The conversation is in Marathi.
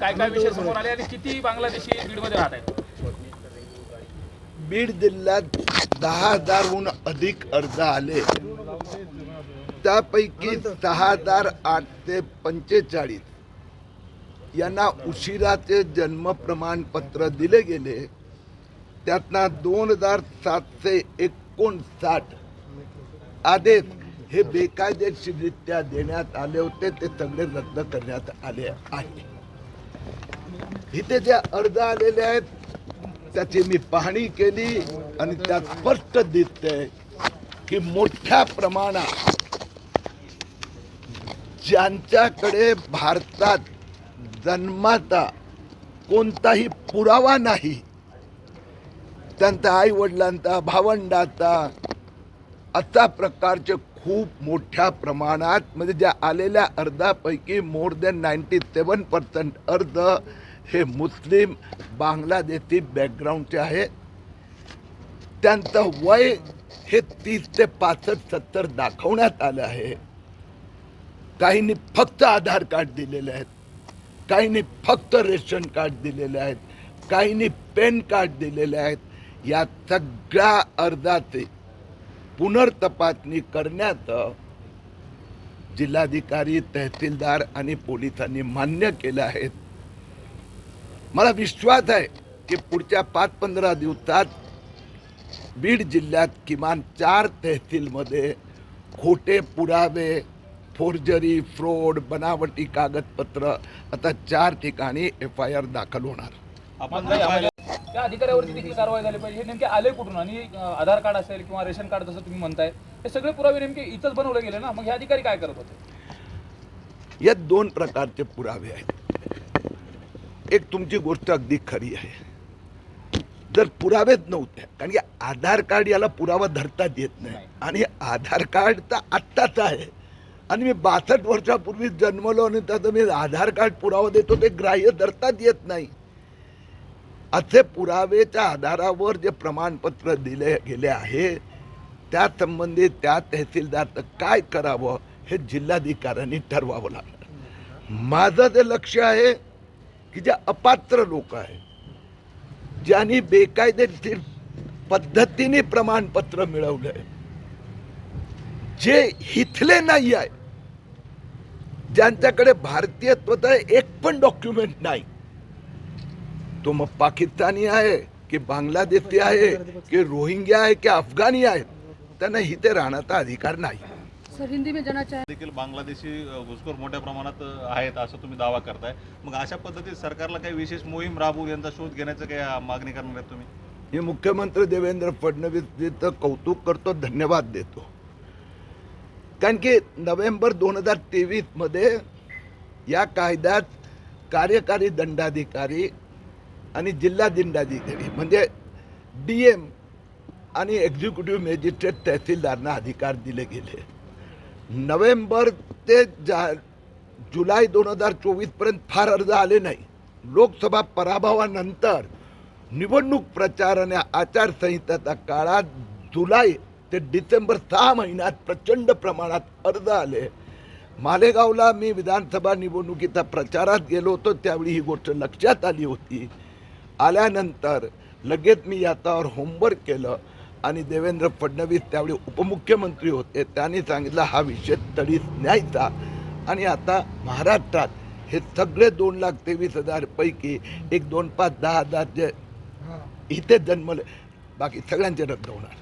काय काय विषय समोर आले आणि किती बांगलादेशी बीडमध्ये राहत आहेत? बीड जिल्ह्यात दहा हजारहून अधिक अर्ज आले. त्यापैकी सहा हजार आठ ते पंचेचाळीस यांना उशिराचे जन्म प्रमाणपत्र दिले गेले. त्यातना दोन हजार सातशे एकोणसाठ आदेश हे बेकायदेशीररित्या देण्यात आले होते. ते सगळे रद्द करण्यात आले आहे इथे ज्या अर्ज आलेले आहेत त्याची मी पाहणी केली आणि त्यात स्पष्ट दिसते की मोठ्या प्रमाणात ज्यांच्याकडे भारतात जन्माचा कोणताही पुरावा नाही त्यांचा आई वडिलांचा भावंडाचा अशा प्रकारचे खूप मोठ्या प्रमाणात म्हणजे ज्या आलेल्या अर्जापैकी more than ninety seven percent अर्ज हे मुस्लिम बांगलादेशी बॅकग्राऊंडचे आहे. त्यांचं वय हे तीस ते पासष्ट सत्तर दाखवण्यात आलं आहे. काहींनी फक्त आधार कार्ड दिलेले आहेत. काहींनी फक्त रेशन कार्ड दिलेले आहेत. काहींनी पॅन कार्ड दिलेले आहेत. या सगळ्या अर्जाचे पुनर्तपासणी करण्यात जिल्हाधिकारी तहसीलदार आणि पोलिसांनी मान्य केलं आहे. मला विश्वास आहे की पुढच्या पाच पंधरा दिवसात बीड जिल्ह्यात किमान चार तहसीलमध्ये खोटे पुरावे फोर्जरी फ्रॉड बनावटी कागदपत्र आता चार ठिकाणी एफ आय आर दाखल होणार. आपण त्या अधिकाऱ्यावरती देखील कारवाई झाली पाहिजे. हे नेमके आले कुठून? आणि आधार कार्ड असेल किंवा रेशन कार्ड जसं तुम्ही म्हणताय हे सगळे पुरावे नेमके इथंच बनवले गेले ना? मग हे अधिकारी काय करत होते? यात दोन प्रकारचे पुरावे आहेत. एक तुमची गोष्ट अगदी खरी आहे. जर पुरावेच नव्हते कारण की आधार कार्ड याला पुरावा धरताच येत नाही. आणि आधार कार्ड तर आत्ताच आहे. आणि मी बासष्ट वर्षापूर्वी जन्मलो आणि त्याचं मी आधार कार्ड पुरावा देतो ते ग्राह्य धरताच येत नाही. असे पुरावेच्या आधारावर जे प्रमाणपत्र दिले गेले आहे त्या संबंधित त्या तहसीलदारचं काय करावं हे जिल्हाधिकाऱ्यांनी ठरवावं लागणार. माझं ते लक्ष आहे की जे अपात्र लोक आहेत ज्यांनी बेकायदेशीर पद्धतीने प्रमाणपत्र मिळवलंय जे हिथले नाही आहे ज्यांच्याकडे भारतीयत्वाचं एक पण डॉक्युमेंट नाही. तो मग पाकिस्तानी आहे की बांगलादेशी आहे की रोहिंग्या आहे की अफगाणी आहेत त्यांना इथे राहण्याचा अधिकार नाही. सर हिंदी में जाना चाहें देखील बांगलादेशी घुसखोर मोठ्या प्रमाणात आहेत असं तुम्ही दावा करताय. मग अशा पद्धतीत सरकारला काही विशेष मोहीम राबवून यांचा शोध घेण्याचं काही मागणी करणार आहेत तुम्ही? मी मुख्यमंत्री देवेंद्र फडणवीसजीचं कौतुक करतो धन्यवाद देतो. कारण की नोव्हेंबर दोन हजार तेवीसमध्ये या कायद्यात कार्यकारी दंडाधिकारी आणि जिल्हा दंडाधिकारी म्हणजे डी एम आणि एक्झिक्युटिव्ह मॅजिस्ट्रेट तहसीलदारांना अधिकार दिले गेले. नोव्हेंबर ते जा जुलै दोन हजार चोवीसपर्यंत फार अर्ज आले नाही. लोकसभा पराभवानंतर निवडणूक प्रचार आणि आचारसंहितेच्या काळात जुलै ते डिसेंबर सहा महिन्यात प्रचंड प्रमाणात अर्ज आले. मालेगावला मी विधानसभा निवडणुकीचा प्रचारात गेलो होतो त्यावेळी ही गोष्ट लक्षात आली होती. आल्यानंतर लगेच मी याच्यावर होमवर्क केलं. आणि देवेंद्र फडणवीस त्यावेळी उपमुख्यमंत्री होते. त्यांनी सांगितलं हा विषय तडीस न्यायचा. आणि आता महाराष्ट्रात हे सगळे दोन लाख तेवीस हजार पैकी एक दोन पाच दहा हजार जे इथे जन्मले बाकी सगळ्यांचे रद्द होणार.